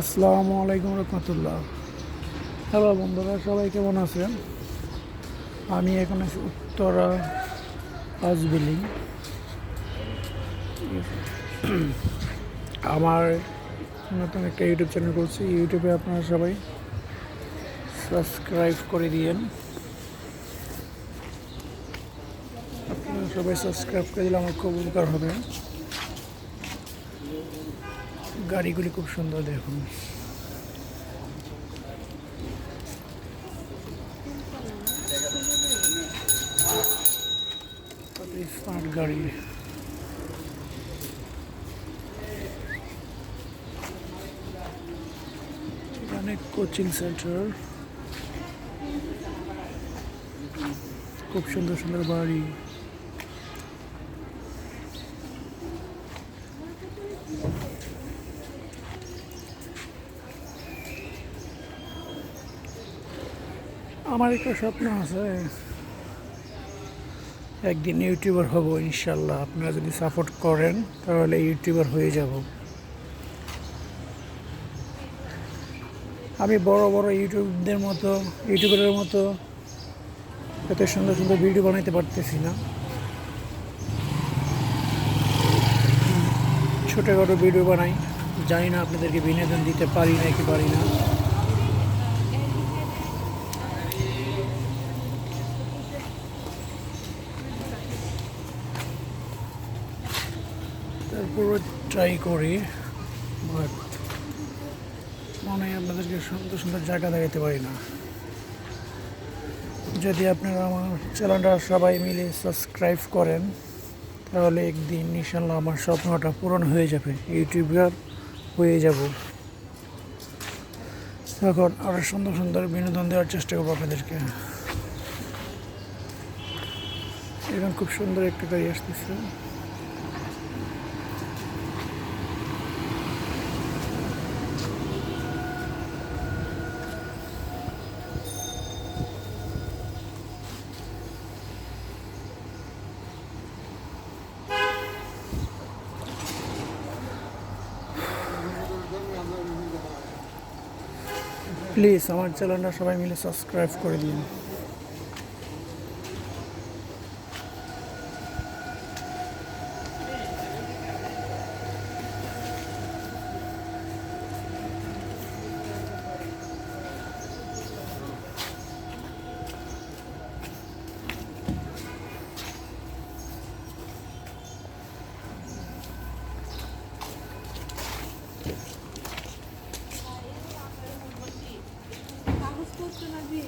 আসসালামু আলাইকুম রহমতুল্লাহ। হ্যালো বন্ধুরা, সবাই কেমন আছেন? আমি এখন আছি উত্তরা হাউস আমার নতুন একটা ইউটিউব চ্যানেল করছি ইউটিউবে আপনারা সবাই সাবস্ক্রাইব করে দিয়েন। আপনারা সবাই সাবস্ক্রাইব করে দিলে আমার খুব উপকার হবে। গাড়িগুলি খুব সুন্দর দেখুন। স্মার্ট গাড়ি। এখানে কোচিং সেন্টার। খুব সুন্দর সুন্দর বাড়ি। আমার একটা স্বপ্ন আছে। একদিন ইউটিউবার হব ইনশাল্লাহ। আপনারা যদি সাপোর্ট করেন, তাহলে ইউটিউবার হয়ে যাব। আমি বড় বড় ইউটিউবদের মতো, ইউটিউবারের মতো এত সুন্দর সুন্দর ভিডিও বানাইতে পারতেছি না। ছোটোখাটো ভিডিও বানাই। জানি না আপনাদেরকে বিনোদন দিতে পারি না কি পারি না। তারপরে ট্রাই করি বাট মনে হয় আপনাদেরকে সুন্দর সুন্দর জায়গা দেখাতে পারি না। যদি আপনারা আমার চ্যানেলটা সবাই মিলে সাবস্ক্রাইব করেন, তাহলে একদিন ইনশাল্লাহ আমার স্বপ্নটা পূরণ হয়ে যাবে, ইউটিউবার হয়ে যাব। তখন আরও সুন্দর সুন্দর বিনোদন দেওয়ার চেষ্টা করব আপনাদেরকে। এখন খুব সুন্দর একটা গাড়ি আসতেছে। প্লিজ আমার চ্যানেলটা সবাই মিলে সাবস্ক্রাইব করে দিন। আসবি